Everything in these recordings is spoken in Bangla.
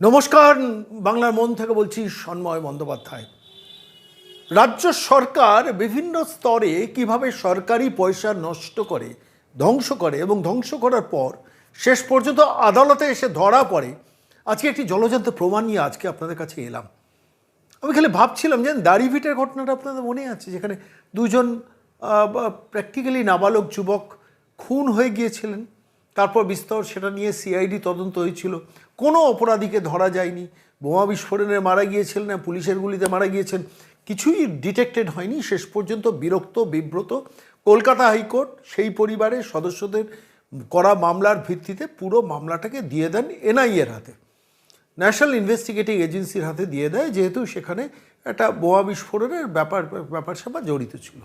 নমস্কার, বাংলার মন থেকে বলছি সন্ময় বন্দ্যোপাধ্যায়। রাজ্য সরকার বিভিন্ন স্তরে কীভাবে সরকারি পয়সা নষ্ট করে, ধ্বংস করে এবং ধ্বংস করার পর শেষ পর্যন্ত আদালতে এসে ধরা পড়ে, আজকে একটি জলজান্ত প্রমাণ নিয়ে আজকে আপনাদের কাছে এলাম। আমি খালি ভাবছিলাম যে দাড়িভিটের ঘটনাটা আপনাদের মনে আছে, যেখানে দুজন প্র্যাকটিক্যালি নাবালক যুবক খুন হয়ে গিয়েছিলেন। তারপর বিস্তর সেটা নিয়ে সিআইডি তদন্ত হয়েছিল। কোনো অপরাধীকে ধরা যায়নি। বোমা বিস্ফোরণে মারা গিয়েছিলেন না, পুলিশের গুলিতে মারা গিয়েছেন। কিছুই ডিটেক্টেড হয়নি। শেষ পর্যন্ত বিরক্ত, বিব্রত। কলকাতা হাইকোর্ট সেই পরিবারের সদস্যদের করা মামলার ভিত্তিতে পুরো মামলাটাকে দিয়ে দেন এনআইএর হাতে। ন্যাশনাল ইনভেস্টিগেটিং এজেন্সির হাতে দিয়ে দেয়, যেহেতু সেখানে একটা বোমা বিস্ফোরণের ব্যাপার ব্যাপার স্যাপার জড়িত ছিল।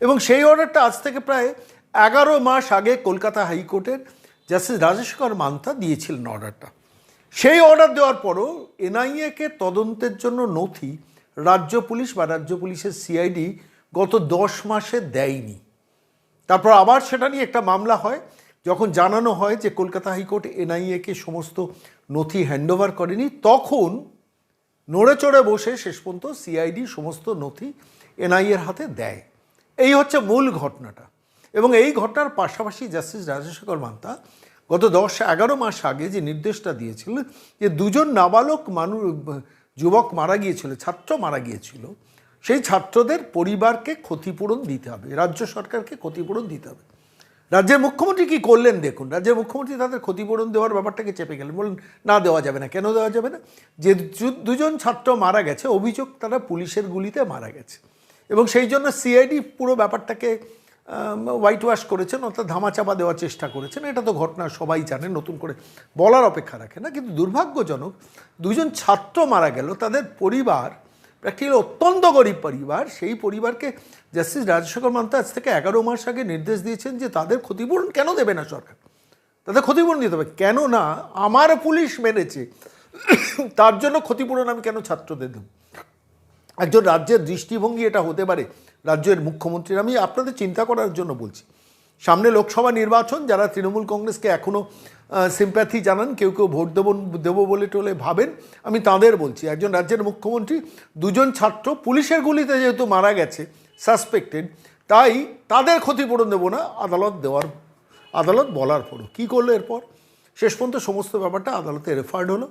এবং সেই অর্ডারটা আজ থেকে প্রায় এগারো মাস আগে কলকাতা হাইকোর্টের জাস্টিস রাজেশেখর মান্তা দিয়েছিলেন অর্ডারটা। সেই অর্ডার দেওয়ার পরও এনআইএকে তদন্তের জন্য নথি রাজ্য পুলিশ বা রাজ্য পুলিশের সিআইডি গত দশ মাসে দেয়নি। তারপর আবার সেটা নিয়ে একটা মামলা হয়, যখন জানানো হয় যে কলকাতা হাইকোর্ট এনআইএকে সমস্ত নথি হ্যান্ডওভার করেনি, তখন নড়ে চড়ে বসে শেষ পর্যন্ত সিআইডি সমস্ত নথি এনআইএর হাতে দেয়। এই হচ্ছে মূল ঘটনাটা। এবং এই ঘটনার পাশাপাশি জাস্টিস রাজশেখর মান্তা গত দশ এগারো মাস আগে যে নির্দেশটা দিয়েছিলেন যে দুজন নাবালক মানুষ যুবক মারা গিয়েছিল, ছাত্র মারা গিয়েছিল, সেই ছাত্রদের পরিবারকে ক্ষতিপূরণ দিতে হবে, রাজ্য সরকারকে ক্ষতিপূরণ দিতে হবে। রাজ্যের মুখ্যমন্ত্রী কি করলেন দেখুন, রাজ্যের মুখ্যমন্ত্রী তাদের ক্ষতিপূরণ দেওয়ার ব্যাপারটাকে চেপে গেলেন, বললেন, না দেওয়া যাবে না, কেন দেওয়া যাবে না? যে দুজন ছাত্র মারা গেছে, অভিযোগ তারা পুলিশের গুলিতে মারা গেছে। এবং সেই জন্য সিআইডি পুরো ব্যাপারটাকে হোয়াইট ওয়াশ করেছেন, অর্থাৎ ধামাচাপা দেওয়ার চেষ্টা করেছেন। এটা তো ঘটনা সবাই জানে, নতুন করে বলার অপেক্ষা রাখে না। কিন্তু দুর্ভাগ্যজনক দুজন ছাত্র মারা গেল, তাদের পরিবার, প্র্যাকটিক্যালি অত্যন্ত গরিব পরিবার, সেই পরিবারকে জাস্টিস রাজশেখর মান্তা আজ থেকে এগারো মাস আগে নির্দেশ দিয়েছেন যে তাদের ক্ষতিপূরণ কেন দেবে না সরকার? তাদের ক্ষতিপূরণ দিতে হবে। কেন না আমার পুলিশ মেরেছে তার জন্য ক্ষতিপূরণ আমি কেন ছাত্রদের দেব? একজন রাজ্যের দৃষ্টিভঙ্গি এটা হতে পারে। রাজ্যের মুখ্যমন্ত্রীর। আমি আপনাদের চিন্তা করার জন্য বলছি, সামনে লোকসভা নির্বাচন, যারা তৃণমূল কংগ্রেসকে এখনও সিম্প্যাথি জানান, কেউ কেউ ভোট দেব, দেবো বলে টলে ভাবেন, আমি তাদের বলছি, একজন রাজ্যের মুখ্যমন্ত্রী, দুজন ছাত্র, পুলিশের গুলিতে যেহেতু মারা গেছে সাসপেক্টেড তাই তাদের ক্ষতিপূরণ দেবো না, আদালত দেওয়ার, আদালত বলার পরও। কী করল এরপর? শেষ পর্যন্ত সমস্ত ব্যাপারটা আদালতে রেফার্ড হলো।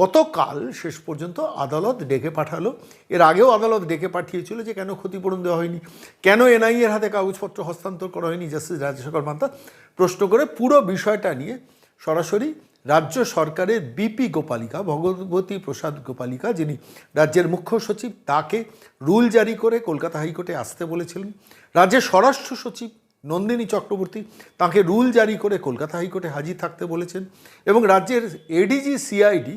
গতকাল শেষ পর্যন্ত আদালত ডেকে পাঠালো। এর আগেও আদালত ডেকে পাঠিয়েছিল যে কেন ক্ষতিপূরণ দেওয়া হয়নি। কেন এনআইএর হাতে কাগজপত্র হস্তান্তর করা হয়নি? জাস্টিস রাজশেখর মান্তা প্রশ্ন করে পুরো বিষয়টা নিয়ে সরাসরি রাজ্য সরকারের বিপি গোপালিকা, ভগবতী প্রসাদ গোপালিকা, যিনি রাজ্যের মুখ্য সচিব, তাকে রুল জারি করে কলকাতা হাইকোর্টে আসতে বলেছিলেন। রাজ্যের স্বরাষ্ট্র সচিব নন্দিনী চক্রবর্তী তাকে রুল জারি করে কলকাতা হাইকোর্টে হাজির থাকতে বলেছেন এবং রাজ্যের এডিজি সিআইডি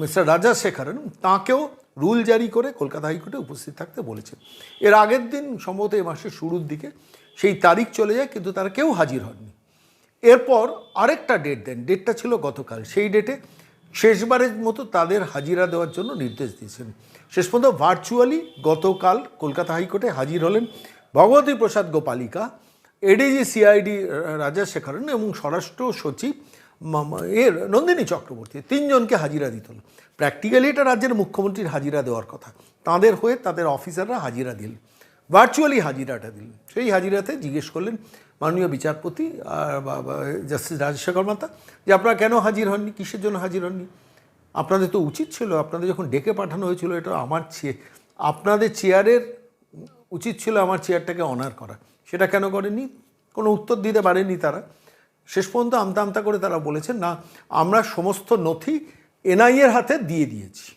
মিস্টার রাজা শেখরন তাঁকেও রুল জারি করে কলকাতা হাইকোর্টে উপস্থিত থাকতে বলেছে এর আগের দিন সম্ভবত এই মাসের শুরুর দিকে সেই তারিখ চলে যায়, কিন্তু তারা কেউ হাজির হননি। এরপর আরেকটা ডেট দেন, ডেটটা ছিল গতকাল। সেই ডেটে শেষবারের মতো তাদের হাজিরা দেওয়ার জন্য নির্দেশ দিয়েছেন। শেষ পর্যন্ত ভার্চুয়ালি গতকাল কলকাতা হাইকোর্টে হাজির হলেন ভগবতী প্রসাদ গোপালিকা, এডিজি সিআইডি রাজাশেখরন এবং স্বরাষ্ট্র সচিব এর নন্দিনী চক্রবর্তী, তিনজনকে হাজিরা দিত হলো। প্র্যাকটিক্যালি এটা রাজ্যের মুখ্যমন্ত্রীর হাজিরা দেওয়ার কথা। তাদের হয়ে তাদের অফিসাররা হাজিরা দিলেন। ভার্চুয়ালি হাজিরাটা দিলেন। সেই হাজিরাতে জিজ্ঞেস করলেন মাননীয় বিচারপতি জাস্টিস রাজশেখর মাতা, যে আপনারা কেন হাজির হননি? কিসের জন্য হাজির হননি? আপনাদের তো উচিত ছিল, আপনাদের যখন ডেকে পাঠানো হয়েছিল, এটা আমার চেয়ে, আপনাদের চেয়ারের উচিত ছিল আমার চেয়ারটাকে অনার করা। সেটা কেন করেনি কোনো উত্তর দিতে পারেনি তারা। শেষ পর্যন্ত আমতা আমতা করে তারা বলেছেন, না, আমরা সমস্ত নথি এনআইএর হাতে দিয়ে দিয়েছি।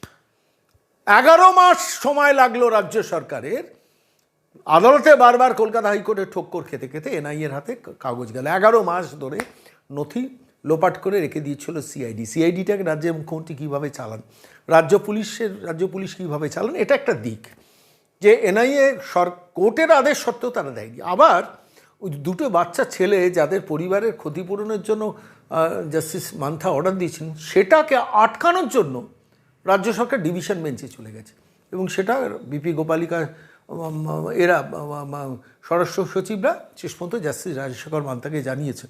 এগারো মাস সময় লাগল রাজ্য সরকারের। আদালতে বারবার কলকাতা হাইকোর্টে ঠক্কর খেতে খেতে এনআইএর হাতে কাগজ গেল। এগারো মাস ধরে নথি লোপাট করে রেখে দিয়েছিল সিআইডি। সিআইডিটাকে রাজ্যের মুখ্যমন্ত্রী কীভাবে চালান? রাজ্য পুলিশের, রাজ্য পুলিশ কীভাবে চালান? এটা একটা দিক। যে এনআইএ সর কোর্টের আদেশ সত্ত্বেও তারা দেয়নি। আবার ওই দুটো বাচ্চা ছেলে যাদের পরিবারের ক্ষতিপূরণের জন্য জাস্টিস মান্থা অর্ডার দিয়েছেন, সেটাকে আটকানোর জন্য রাজ্য সরকার ডিভিশন বেঞ্চে চলে গেছে। এবং সেটা বিপি গোপালিকা এরা স্বরাষ্ট্র সচিবরা, শেষ পর্যন্ত জাস্টিস রাজশেখর মান্তাকে জানিয়েছেন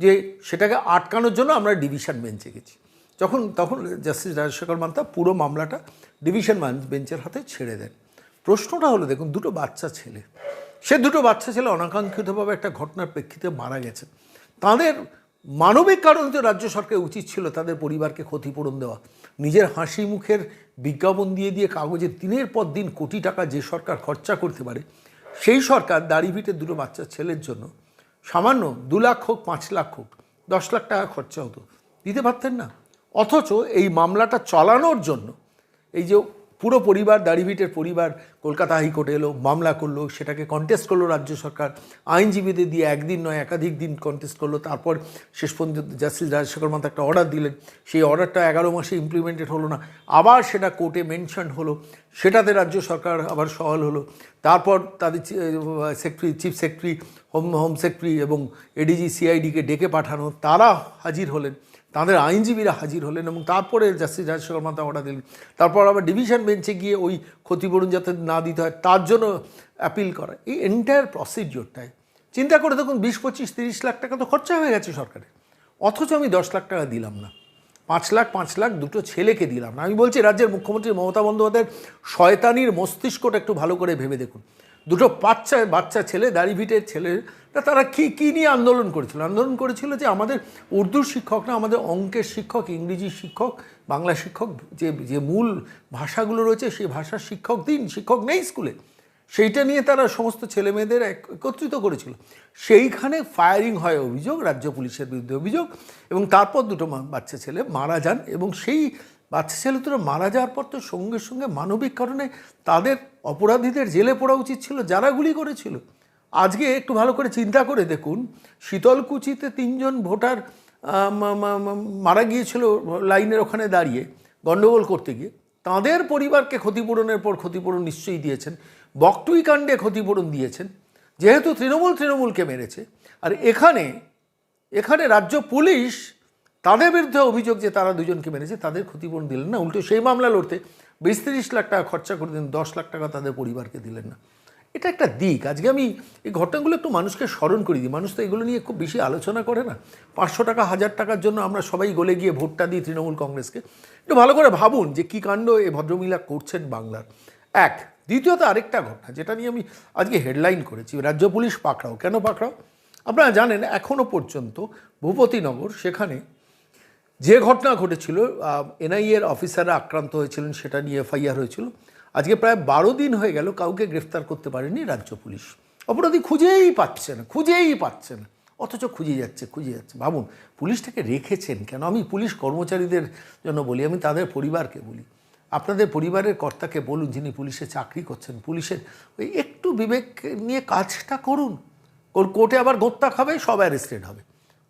যে সেটাকে আটকানোর জন্য আমরা ডিভিশন বেঞ্চে গেছি। যখন, তখন জাস্টিস রাজশেখর মান্তা পুরো মামলাটা ডিভিশন বেঞ্চের হাতে ছেড়ে দেন। প্রশ্নটা হলো, দেখুন, দুটো বাচ্চা ছেলে সে দুটো বাচ্চা ছেলে অনাকাঙ্ক্ষিতভাবে একটা ঘটনার প্রেক্ষিতে মারা গেছে। তাদের মানবিক কারণে তো রাজ্য সরকারের উচিত ছিল তাদের পরিবারকে ক্ষতিপূরণ দেওয়া। নিজের হাসি মুখের বিজ্ঞাপন দিয়ে দিয়ে কাগজে দিনের পর দিন কোটি টাকা যে সরকার খরচা করতে পারে, সেই সরকার দাড়িভিটের দুটো বাচ্চা ছেলের জন্য সামান্য দু লাখ হোক, পাঁচ লাখ হোক, দশ লাখ টাকা খরচা হতো। দিতে পারতেন না। অথচ এই মামলাটা চালানোর জন্য এই যে পুরো পরিবার দাড়িভিটের পরিবার কলকাতা হাইকোর্টে এলো, মামলা করল, সেটাকে কন্টেস্ট করল রাজ্য সরকার। আইনজীবীদের দিয়ে একদিন নয়, একাধিক দিন কন্টেস্ট করল। তারপর শেষ পর্যন্ত জাস্টিস রাজশেখর মাথা একটা অর্ডার দিলেন। সেই অর্ডারটা এগারো মাসে ইমপ্লিমেন্টেড হলো না। আবার সেটা কোর্টে মেনশন হলো। সেটাতে রাজ্য সরকার আবার সওয়াল হলো। তারপর তাদের secretary chief secretary home home secretary এবং এডিজি সিআইডিকে ডেকে পাঠানো। তারা হাজির হলেন। তাদের আইনজীবীরা হাজির হলেন এবং তারপরে জাস্টিস রাজশেখর মাতা অর্ডার দিলেন। তারপর আবার ডিভিশন বেঞ্চে গিয়ে ওই ক্ষতিপূরণ যাতে না দিতে হয়, তার জন্য অ্যাপিল করা। এই এন্টায়ার প্রসিডিওরটায় চিন্তা করে দেখুন, বিশ পঁচিশ তিরিশ লাখ টাকা তো খরচা হয়ে গেছে সরকারের। অথচ আমি দশ লাখ টাকা দিলাম না। পাঁচ লাখ পাঁচ লাখ দুটো ছেলেকে দিলাম না। আমি বলছি, রাজ্যের মুখ্যমন্ত্রী মমতা বন্দ্যোপাধ্যায়ের শয়তানির মস্তিষ্কটা একটু ভালো করে ভেবে দেখুন। দুটো বাচ্চা বাচ্চা ছেলে দাড়িভিটের ছেলে তা তারা কী কী নিয়ে আন্দোলন করেছিল? আন্দোলন করেছিল যে আমাদের উর্দু শিক্ষক না আমাদের অঙ্কের শিক্ষক, ইংরেজি শিক্ষক, বাংলা শিক্ষক, যে যে মূল ভাষাগুলো রয়েছে, সেই ভাষার শিক্ষক দিন, শিক্ষক নেই স্কুলে। সেইটা নিয়ে তারা সমস্ত ছেলে মেয়েদের একত্রিত করেছিল। সেইখানে ফায়ারিং হয় অভিযোগ, রাজ্য পুলিশের বিরুদ্ধে অভিযোগ, এবং তারপর দুটো বাচ্চা ছেলে মারা যান, এবং সেই বাচ্চা ছেলে দুটো মারা যাওয়ার পর তো সঙ্গে সঙ্গে মানবিক কারণে তাদের অপরাধীদের জেলে পড়া উচিত ছিল, যারা গুলি করেছিল। আজকে একটু ভালো করে চিন্তা করে দেখুন, শীতলকুচিতে তিনজন ভোটার মারা গিয়েছিল লাইনের ওখানে দাঁড়িয়ে গণ্ডগোল করতে গিয়ে। তাদের পরিবারকে ক্ষতিপূরণের পর ক্ষতিপূরণ নিশ্চয়ই দিয়েছেন বকটুই কাণ্ডে ক্ষতিপূরণ দিয়েছেন। যেহেতু তৃণমূল তৃণমূলকে মেরেছে, আর এখানে এখানে রাজ্য পুলিশ তাদের বিরুদ্ধে অভিযোগ যে তারা দুজনকে মেরেছে, তাদের ক্ষতিপূরণ দিলেন না। উল্টো সেই মামলা লড়তে বিশ তিরিশ লাখ টাকা খরচা করে দিন দশ লাখ টাকা তাদের পরিবারকে দিলেন না। এটা একটা দিক। আজকে আমি এই ঘটনাগুলো একটু মানুষকে স্মরণ করে দিই। মানুষ তো এগুলো নিয়ে খুব বেশি আলোচনা করে না। পাঁচশো টাকা, হাজার টাকার জন্য আমরা সবাই গলে গিয়ে ভোটটা দিই তৃণমূল কংগ্রেসকে। একটু ভালো করে ভাবুন যে কী কাণ্ড এই ভদ্রমহিলা করছেন বাংলার। এক, দ্বিতীয়ত আরেকটা ঘটনা যেটা নিয়ে আমি আজকে হেডলাইন করেছি। রাজ্য পুলিশ পাকড়াও। কেন পাকড়াও? আপনারা জানেন এখনও পর্যন্ত ভূপতিনগর সেখানে যে ঘটনা ঘটেছিল এনআইএর অফিসাররা আক্রান্ত হয়েছিলেন, সেটা নিয়ে এফআইআর হয়েছিল। আজকে প্রায় বারো দিন হয়ে গেল কাউকে গ্রেফতার করতে পারেনি রাজ্য পুলিশ। অপরাধী খুঁজেই পাচ্ছে না খুঁজেই পাচ্ছে না অথচ খুঁজে যাচ্ছে খুঁজে যাচ্ছে। ভাবুন, পুলিশটাকে রেখেছেন কেন? আমি পুলিশ কর্মচারীদের জন্য বলি, আমি তাদের পরিবারকে বলি। আপনাদের পরিবারের কর্তাকে বলুন যিনি পুলিশে চাকরি করছেন, পুলিশের ওই একটু বিবেক নিয়ে কাজটা করুন। কোর- কোর্টে আবার গোত্তা খাবে, সব অ্যারেস্টেড হবে।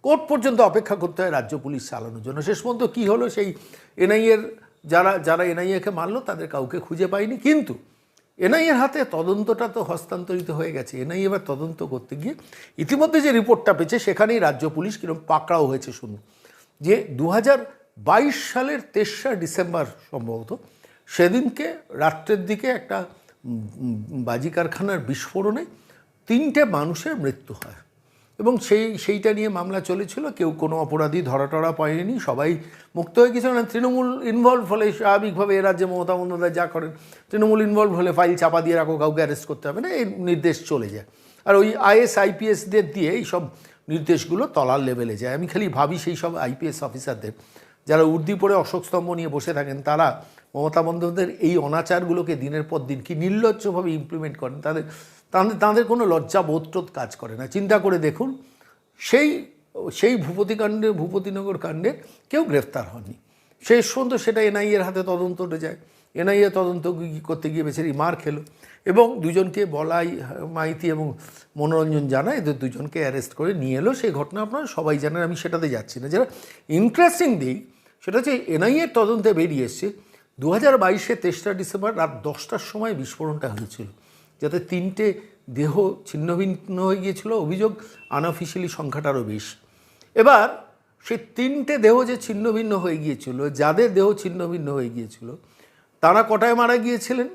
কোর্ট পর্যন্ত অপেক্ষা করতে হয় রাজ্য পুলিশ চালানোর জন্য। শেষ পর্যন্ত কী হলো সেই এনআইএর যারা যারা এনআইএকে মারলো, তাদের কাউকে খুঁজে পায়নি কিন্তু এনআইএর হাতে তদন্তটা তো হস্তান্তরিত হয়ে গেছে। এনআইএ এবার তদন্ত করতে গিয়ে ইতিমধ্যে যে রিপোর্টটা পেয়েছে, সেখানেই রাজ্য পুলিশ কীরকম পাকড়াও হয়েছে শুনুন। যে দু বাইশ সালের তেসরা ডিসেম্বর সম্ভবত, সেদিনকে রাত্রের দিকে একটা বাজি কারখানার বিস্ফোরণে তিনটে মানুষের মৃত্যু হয়। এবং সেই, সেইটা নিয়ে মামলা চলেছিল, কেউ কোনো অপরাধী ধরা টরা পায়নি, সবাই মুক্ত হয়ে গেছিল। না তৃণমূল ইনভলভ হলে স্বাভাবিকভাবে এ রাজ্যে মমতা বন্দ্যোপাধ্যায় যা করেন, তৃণমূল ইনভলভ হলে ফাইল চাপা দিয়ে রাখো, কাউকে অ্যারেস্ট করতে হবে না এই নির্দেশ চলে যায়। আর ওই আইএস আইপিএসদের দিয়ে এই সব নির্দেশগুলো তলার লেভেলে যায়। আমি খালি ভাবি সেই সব আইপিএস অফিসারদের যারা উর্দি পরে অশোকস্তম্ভ নিয়ে বসে থাকেন, তারা মমতা বন্দ্যোপাধ্যায়ের এই অনাচারগুলোকে দিনের পর দিন কি নির্লজ্জভাবে ইমপ্লিমেন্ট করেন, তাদের তাদের তাদের কোনো লজ্জা বোধটোধ কাজ করে না। চিন্তা করে দেখুন, সেই সেই ভূপতি কাণ্ডে, ভূপতিনগর কাণ্ডের কেউ গ্রেফতার হয়নি শেষ পর্যন্ত সেটা এনআইএর হাতে তদন্ত উঠে যায়। এনআইএ তদন্ত করতে গিয়ে বেচারি মার খেলো এবং দুজনকে বলাই মাইতি এবং মনোরঞ্জন জানা এদের দুজনকে অ্যারেস্ট করে নিয়ে এলো। সেই ঘটনা আপনারা সবাই জানেন, আমি সেটাতে যাচ্ছি না। যেটা ইন্টারেস্টিং দিক, সেটা হচ্ছে এনআইএর তদন্তে বেরিয়ে এসছে। দু হাজার বাইশে তেসরা ডিসেম্বর রাত দশটার সময় বিস্ফোরণটা হয়েছিল। যাতে তিনটে দেহ ছিন্নভিন্ন হয়ে গিয়েছিল, অভিযোগ আনঅফিসিয়ালি সংখ্যাটারও বেশি এবার সেই তিনটে দেহ যে ছিন্নভিন্ন হয়ে গিয়েছিল, যাদের দেহ ছিন্নভিন্ন হয়ে গিয়েছিল, তারা কটায় মারা গিয়েছিলেন?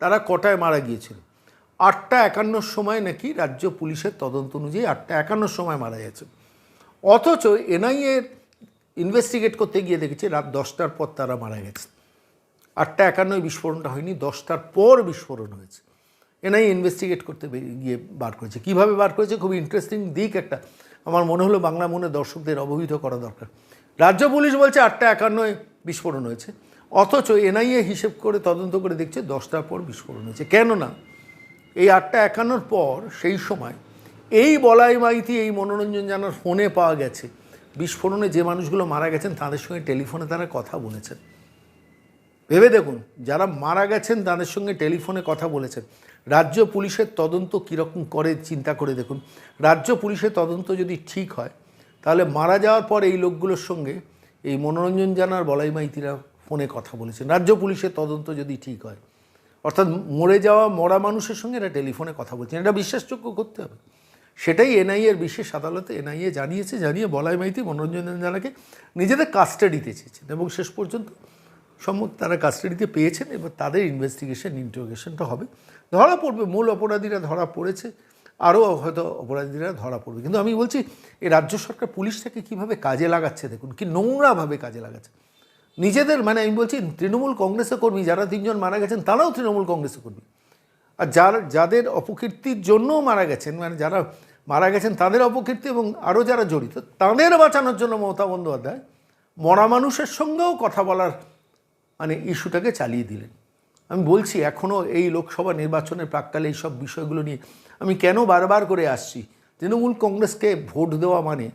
তারা কটায় মারা গিয়েছিলেন আটটা একান্নর সময় নাকি রাজ্য পুলিশের তদন্ত অনুযায়ী আটটা একান্নর সময় মারা গেছে। অথচ এনআইএর ইনভেস্টিগেট করতে গিয়ে দেখেছে, রাত দশটার পর তারা মারা গেছে। আটটা একান্নয় বিস্ফোরণটা হয়নি, দশটার পর বিস্ফোরণ হয়েছে। এনআই ইনভেস্টিগেট করতে গিয়ে বার করেছে। কীভাবে বার করেছে? খুব ইন্টারেস্টিং দিক একটা। আমার মনে হলো বাংলা মনে দর্শকদের অবহিত করা দরকার। রাজ্য পুলিশ বলছে আটটা একান্নয় বিস্ফোরণ হয়েছে। অথচ এনআইএ হিসেব করে তদন্ত করে দেখছে দশটার পর বিস্ফোরণ হয়েছে। কেননা এই আটটা একান্নর পর সেই সময় এই বলাই মাইতি, এই মনোরঞ্জন জানার ফোনে পাওয়া গেছে। বিস্ফোরণে যে মানুষগুলো মারা গেছেন, তাদের সঙ্গে টেলিফোনে তারা কথা বলেছেন। ভেবে দেখুন, যারা মারা গেছেন তাদের সঙ্গে টেলিফোনে কথা বলেছেন। রাজ্য পুলিশের তদন্ত কীরকম করে চিন্তা করে দেখুন। রাজ্য পুলিশের তদন্ত যদি ঠিক হয়, তাহলে মারা যাওয়ার পর এই লোকগুলোর সঙ্গে এই মনোরঞ্জন জানার বলাই মাইতিরা ফোনে কথা বলেছেন। রাজ্য পুলিশের তদন্ত যদি ঠিক হয়, অর্থাৎ মরে যাওয়া মরা মানুষের সঙ্গে এরা টেলিফোনে কথা বলছেন। এটা বিশ্বাসযোগ্য করতে হবে। সেটাই এনআইএর বিশেষ আদালতে এনআইএ জানিয়েছে, জানিয়ে বলাই মাইতি মনোরঞ্জন জানাকে নিজেদের কাস্টাডিতে চেয়েছেন এবং শেষ পর্যন্ত সম্মত তারা কাস্টাডিতে পেয়েছেন এবার তাদের ইনভেস্টিগেশন ইন্টারোগেশনটা হবে। ধরা পড়বে, মূল অপরাধীরা ধরা পড়েছে, আরও হয়তো অপরাধীরা ধরা পড়বে। কিন্তু আমি বলছি এই রাজ্য সরকার পুলিশটাকে কীভাবে কাজে লাগাচ্ছে দেখুন, কি নোংরাভাবে কাজে লাগাচ্ছে। নিজেদের মানে আমি বলছি, তৃণমূল কংগ্রেসের কর্মী যারা তিনজন মারা গেছেন, তারাও তৃণমূল কংগ্রেসের কর্মী। আর যার, যাদের অপকীর্তির জন্যও মারা গেছেন মানে যারা মারা গেছেন, তাদের অপকীর্তি এবং আরও যারা জড়িত, তাদের বাঁচানোর জন্য মমতা বন্দ্যোপাধ্যায় মরা মানুষের সঙ্গেও কথা বলার মানে ইস্যুটাকে চালিয়ে দিলেন। আমি বলছি এখনও এই লোকসভা নির্বাচনের প্রাককালে এই সব বিষয়গুলো নিয়ে আমি কেন বারবার করে আসছি? তৃণমূল কংগ্রেসকে ভোট দেওয়া মানে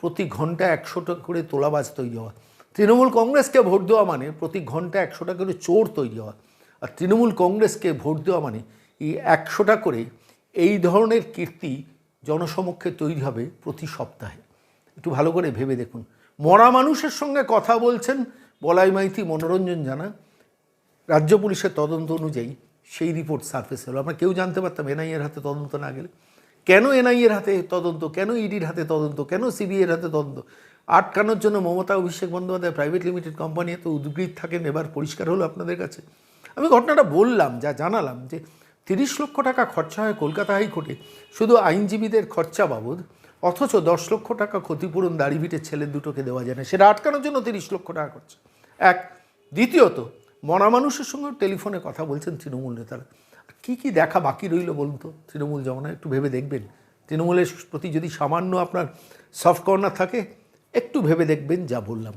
প্রতি ঘণ্টা একশোটা করে তোলাবাজ তৈরি হওয়া। তৃণমূল কংগ্রেসকে ভোট দেওয়া মানে প্রতি ঘণ্টা একশোটা করে চোর তৈরি হওয়া। আর তৃণমূল কংগ্রেসকে ভোট দেওয়া মানে এই একশোটা করে এই ধরনের কীর্তি জনসমক্ষে তৈরি হবে প্রতি সপ্তাহে। একটু ভালো করে ভেবে দেখুন। মরা মানুষের সঙ্গে কথা বলছেন বলাই মাইতি মনোরঞ্জন জানা। রাজ্য পুলিশের তদন্ত অনুযায়ী সেই রিপোর্ট সার্ফেস হলো। আমরা কেউ জানতে পারতাম এনআইএর হাতে তদন্ত না গেলে। কেন এনআইএর হাতে তদন্ত? কেন ইডির হাতে তদন্ত? কেন সিবিআইয়ের হাতে তদন্ত? আটকানোর জন্য Mamata Abhishek Bandyopadhyay private limited company এত উদ্গ্রীব থাকেন, এবার পরিষ্কার হলো আপনাদের কাছে। আমি ঘটনাটা বললাম, যা জানালাম যে তিরিশ লক্ষ টাকা খরচা হয় কলকাতা হাইকোর্টে। শুধু আইনজীবীদের খরচা বাবদ অথচ দশ লক্ষ টাকা ক্ষতিপূরণ দাড়ি দাড়িভিটের ছেলে দুটোকে দেওয়া যায় না। সেটা আটকানোর জন্য তিরিশ লক্ষ টাকা করছে। এক, দ্বিতীয়ত, মরা মানুষের সঙ্গে টেলিফোনে কথা বলছেন তৃণমূল নেতারা। কি কি দেখা বাকি রইল বলুন তো তৃণমূল জমানা? একটু ভেবে দেখবেন। তৃণমূলের প্রতি যদি সামান্য আপনার সফট কর্নার থাকে, একটু ভেবে দেখবেন যা বললাম।